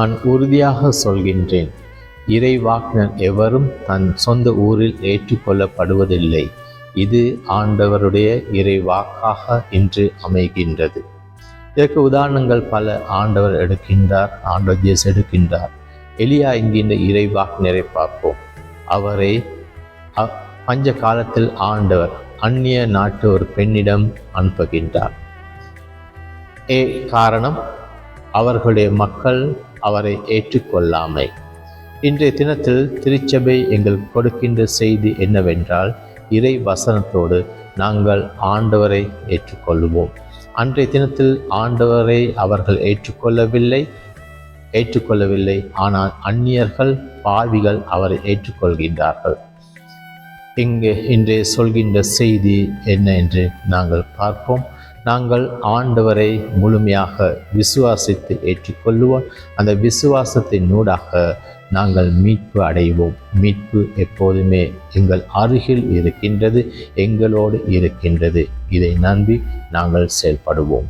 நான் உறுதியாக சொல்கின்றேன். இறைவாக்கினர் எவரும் தன் சொந்த ஊரில் ஏற்றுக்கொள்ளப்படுவதில்லை. இது ஆண்டவருடைய இறைவாக்காக இன்று அமைகின்றது. இதற்கு உதாரணங்கள் பல ஆண்டவர் எடுக்கின்றார் ஆண்டவர் எடுக்கின்றார். எளியா என்கின்ற இறைவாக்கினரை பார்ப்போம். அவரை அ- பஞ்ச காலத்தில் ஆண்டவர் அந்நிய நாட்டு ஒரு பெண்ணிடம் அனுப்புகின்றார். ஏ காரணம்? அவர்களுடைய மக்கள் அவரை ஏற்றுக்கொள்ளாமை. இன்றைய தினத்தில் திருச்சபை எங்கள் கொடுக்கின்ற செய்தி என்னவென்றால் இறை வசனத்தோடு நாங்கள் ஆண்டவரை ஏற்றுக்கொள்வோம். அன்றைய தினத்தில் ஆண்டவரை அவர்கள் ஏற்றுக்கொள்ளவில்லை ஏற்றுக்கொள்ளவில்லை. ஆனால் அந்நியர்கள் பாவிகள் அவரை ஏற்றுக்கொள்கின்றார்கள். இங்கே இன்று சொல்கின்ற செய்தி என்ன என்று நாங்கள் பார்ப்போம். நாங்கள் ஆண்டவரை முழுமையாக விசுவாசித்து ஏற்றுக்கொள்ளுவோம். அந்த விசுவாசத்தின் நூடாக நாங்கள் மீட்பு அடைவோம். மீட்பு எப்போதுமே எங்கள் அருகில் இருக்கின்றது எங்களோடு இருக்கின்றது. இதை நம்பி நாங்கள் செயல்படுவோம்.